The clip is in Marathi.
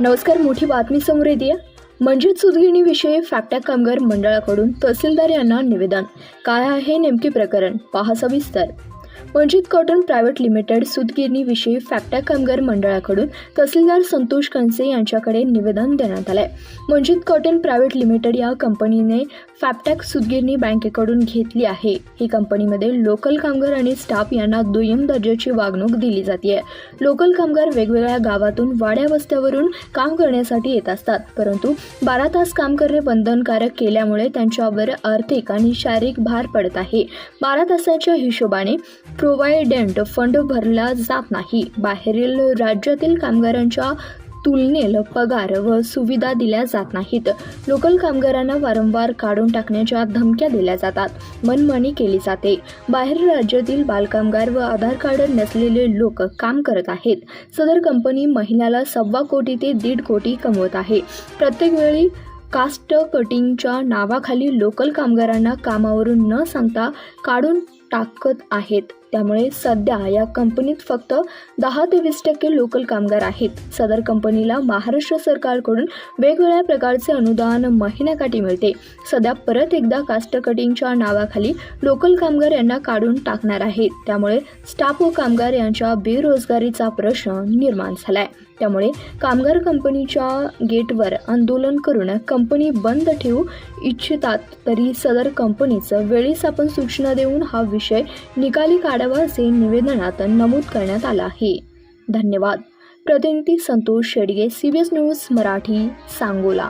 नमस्कार मोठी बातमी समोर येते मंजित सुदगिणीविषयी फॅक्टॅक कामगार मंडळाकडून तहसीलदार यांना निवेदन. काय आहे नेमके प्रकरण? पहा सविस्तर. वंचित कॉटन प्रायव्हेट लिमिटेड सुतगिरणीविषयी फॅक्टा कामगार मंडळाकडून तहसीलदार संतोष कनसे यांच्याकडे निवेदन देण्यात आलंय. वंचित कॉटन प्रायव्हेट लिमिटेड या कंपनीने फॅपटॅक सुतगिरणी बँकेकडून घेतली आहे. ही कंपनीमध्ये लोकल कामगार आणि स्टाफ यांना दुय्यम दर्जाची वागणूक दिली जाते लोकल कामगार वेगवेगळ्या गावातून वाड्या वस्त्यावरून काम करण्यासाठी येत असतात परंतु बारा तास काम करणे बंधनकारक केल्यामुळे त्यांच्यावर आर्थिक आणि शारीरिक भार पडत आहे. बारा तासाच्या हिशोबाने प्रोव्हायडंट फंड भरला जात नाही. बाहेरील राज्यातील कामगारांच्या तुलनेल पगार व सुविधा दिल्या जात नाहीत. लोकल कामगारांना वारंवार काढून टाकण्याच्या धमक्या दिल्या जातात. मनमानी केली जाते. बाहेर राज्यातील बालकामगार व आधार कार्ड नसलेले लोक काम करत आहेत. सदर कंपनी महिन्याला सव्वा कोटी ते दीड कोटी कमवत आहे. प्रत्येक वेळी कास्ट कटिंगच्या नावाखाली लोकल कामगारांना कामावरून न सांगता काढून टाकत आहेत. त्यामुळे सध्या या कंपनीत फक्त दहा ते वीस टक्के लोकल कामगार आहेत. सदर कंपनीला महाराष्ट्र सरकारकडून वेगवेगळ्या प्रकारचे अनुदान महिन्याकाठी मिळते. सध्या परत एकदा कास्ट कटिंगच्या नावाखाली लोकल कामगार यांना काढून टाकणार आहेत. त्यामुळे स्टाफ व कामगार यांच्या बेरोजगारीचा प्रश्न निर्माण झालाय. त्यामुळे कामगार कंपनीच्या गेटवर आंदोलन करून कंपनी बंद ठेवू इच्छितात तरी सदर कंपनीचं वेळीच आपण सूचना देऊन हा विषय निकाली काढावा असे निवेदनात नमूद करण्यात आलं आहे. धन्यवाद. प्रतिनिधी Santosh Shedge C B S news Marathi Sangola.